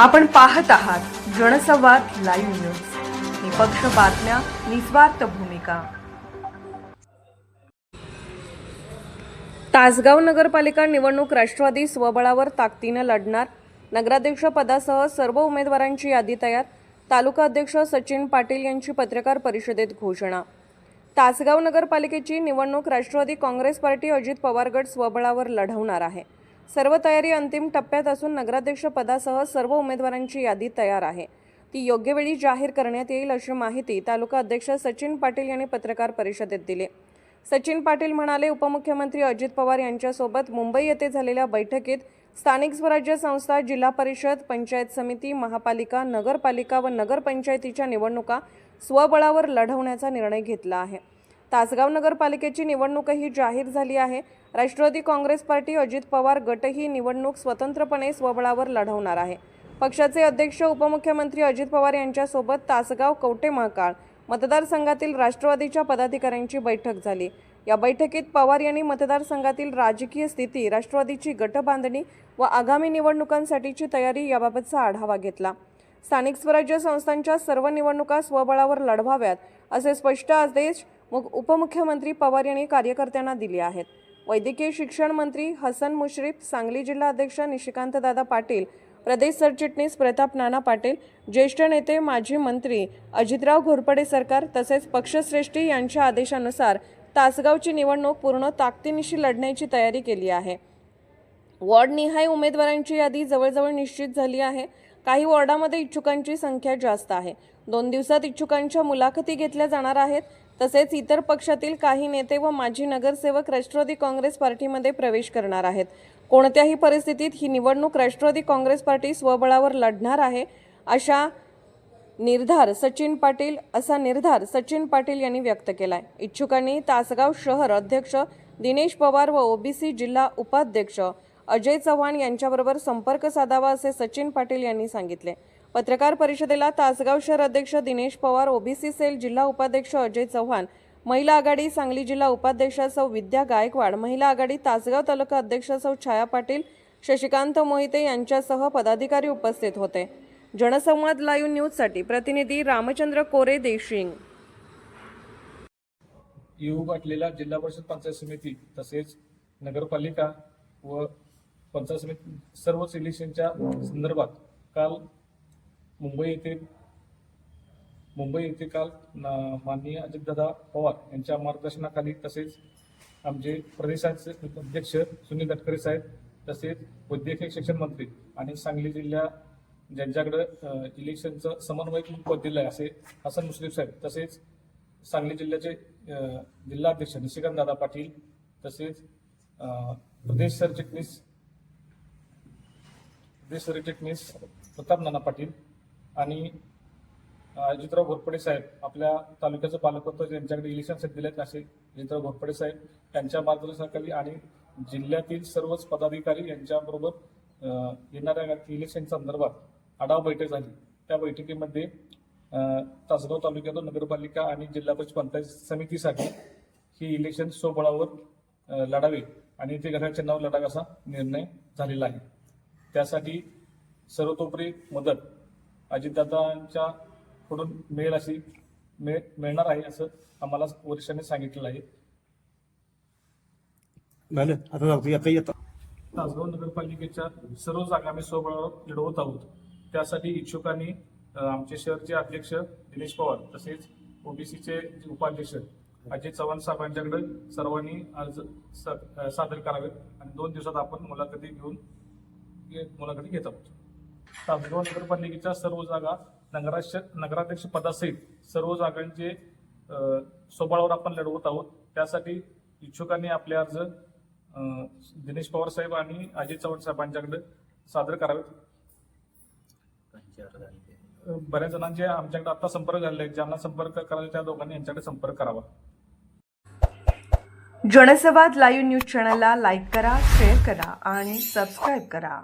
आपण पाहत आहात जनसंवाद लाईव्ह न्यूज. निपक्ष बातम्या निस्वार्थ भूमिका. तासगाव नगरपालिका निवडणूक राष्ट्रवादी स्वबळावर ताकदीनं लढणार. नगराध्यक्ष पदासह सर्व उमेदवारांची यादी तयार. तालुका अध्यक्ष सचिन पाटील यांची पत्रकार परिषदेत घोषणा. तासगाव नगरपालिकेची निवडणूक राष्ट्रवादी काँग्रेस पार्टी अजित पवार गट स्वबळावर लढवणार आहे. सर्व तयारी अंतिम टप्प्यात असून नगराध्यक्ष पदासह सर्व उमेदवारांची यादी तयार आहे. ती योग्य वेळी जाहीर करण्यात येईल अशी माहिती तालुका अध्यक्ष सचिन पाटील यांनी पत्रकार परिषदेत दिली. सचिन पाटील म्हणाले उपमुख्यमंत्री अजित पवार यांच्यासोबत मुंबई येथे झालेल्या बैठकीत स्थानिक स्वराज्य संस्था जिल्हा परिषद पंचायत समिती महापालिका नगरपालिका व नगरपंचायतीच्या निवडणुका स्वबळावर लढवण्याचा निर्णय घेतला आहे. तासगाव नगरपालिकेची निवडणूकही जाहीर झाली आहे. राष्ट्रवादी काँग्रेस पार्टी अजित पवार गट ही निवडणूक स्वतंत्रपणे स्वबळावर लढवणार आहे. पक्षाचे अध्यक्ष उपमुख्यमंत्री अजित पवार यांच्यासोबत तासगाव कवटे महाकाळ मतदारसंघातील राष्ट्रवादीच्या पदाधिकाऱ्यांची बैठक झाली. या बैठकीत पवार यांनी मतदारसंघातील राजकीय स्थिती राष्ट्रवादीची गटबांधणी व आगामी निवडणुकांसाठीची तयारी याबाबतचा आढावा घेतला. स्थानिक स्वराज्य संस्थांच्या सर्व निवडणुका स्वबळावर लढवाव्यात असे स्पष्ट आदेश मग उपमुख्यमंत्री पवार यांनी कार्यकर्त्यांना दिले आहेत. वैद्यकीय शिक्षण मंत्री हसन मुश्रीफ सांगली जिल्हा अध्यक्ष निशिकांतदादा पाटील प्रदेश सरचिटणीस प्रताप नाना पाटील ज्येष्ठ नेते माजी मंत्री अजितराव घोरपडे सरकार तसेच पक्षश्रेष्ठी यांच्या आदेशानुसार तासगावची निवडणूक पूर्ण ताकदीनिशी लढण्याची तयारी केली आहे. वॉर्डनिहाय उमेदवारांची यादी जवळजवळ निश्चित झाली आहे. काही वॉर्डामध्ये इच्छुकांची संख्या जास्त आहे. दोन दिवसात इच्छुकांच्या मुलाखती घेतल्या जाणार आहेत. तसेच इतर पक्षातील काही नेते व माजी नगरसेवक राष्ट्रवादी काँग्रेस पार्टीमध्ये प्रवेश करणार आहेत. कोणत्याही परिस्थितीत ही निवडणूक राष्ट्रवादी काँग्रेस पार्टी स्वबळावर लढणार आहे अशा निर्धार सचिन पाटील असा निर्धार सचिन पाटील यांनी व्यक्त केलाय. इच्छुकांनी तासगाव शहर अध्यक्ष दिनेश पवार व ओबीसी जिल्हा उपाध्यक्ष अजय चव्हाण यांच्याबरोबर संपर्क साधावा असे सचिन पाटील यांनी सांगितले. पत्रकार परिषदेला तासगाव शहर अध्यक्ष दिनेश पवार ओबीसी सेल जिल्हा उपाध्यक्ष अजय चव्हाण महिला आघाडी सांगली जिल्हा उपाध्यक्ष सौ विद्या गायकवाड महिला आघाडी तासगाव तालुका अध्यक्ष सौ छाया पाटील शशिकांत मोहिते यांच्यासह पदाधिकारी उपस्थित होते. जनसंवाद लाईव्ह न्यूजसाठी प्रतिनिधी रामचंद्र कोरे देशिंग. येऊ गाठलेल्या जिल्हा परिषद पंचायत समिती तसेच नगरपालिका व पंचायत समिती सर्वच इलेक्शनच्या संदर्भात काल मुंबई येथे मुंबई येथे काल माननीय अजितदादा पवार यांच्या मार्गदर्शनाखाली तसेच आमचे प्रदेशाचे अध्यक्ष सुनील तटकरे साहेब तसेच वैद्यकीय शिक्षण मंत्री आणि सांगली जिल्ह्या ज्यांच्याकडे इलेक्शनचं समन्वयक पद दिलं आहे असे हसन मुश्रीफ साहेब तसेच सांगली जिल्ह्याचे जिल्हाध्यक्ष निशिकांत दादा पाटील तसेच प्रदेश सरचिटणीस प्रदेश सरचिटणीस प्रताप नाना पाटील आणि अजितराव घोरपडे साहेब आपल्या तालुक्याचं पालकत्व ज्यांच्याकडे इलेक्शनसाठी दिलेत असे अजितराव घोरपडे साहेब. यांच्या मार्गदर्शनाखाली आणि जिल्ह्यातील सर्वच पदाधिकारी यांच्याबरोबर येणाऱ्या इलेक्शन संदर्भात आढावा बैठक झाली. त्या बैठकीमध्ये तासगाव तालुक्यातून नगरपालिका आणि जिल्हा परिषद पंचायत समितीसाठी ही इलेक्शन स्वबळावर लढावे आणि ते घराच्या चिन्हावर लढावे असा निर्णय झालेला आहे. त्यासाठी सर्वतोपरी मदत अजितदादांच्या कडून मिळेल अशी मिळ मिळणार आहे असं आम्हाला वरिष्ठांनी सांगितलेलं आहे. झालं. आता जाऊ आता येतो. तासगाव नगरपालिकेच्या सर्व जागा आम्ही स्वबळावर लढवत आहोत. त्यासाठी इच्छुकांनी आमचे शहरचे अध्यक्ष दिनेश पवार तसेच ओबीसीचे उपाध्यक्ष अजय चव्हाण साहेबांच्याकडे सर्वांनी अर्ज सादर करावेत आणि दोन दिवसात आपण मुलाखती घेऊन मुलाखती घेत आहोत. तासगाव नगरपालिकेच्या सर्व जागा नगराश नगराध्यक्ष पदासहित सर्व जागांचे अ, स्वबळावर आपण लढवत आहोत. त्यासाठी इच्छुकांनी आपले अर्ज दिनेश पवार साहेब आणि अजित चव्हाण साहेबांच्याकडे सादर करावेत. बऱ्याच जणांचे आमच्याकडे आता संपर्क झाले आहेत. ज्यांना संपर्क करायचा त्या दोघांनी यांच्याकडे संपर्क करावा. जनसंवाद लाईव्ह न्यूज चॅनलला लाईक करा शेअर करा आणि सबस्क्राईब करा.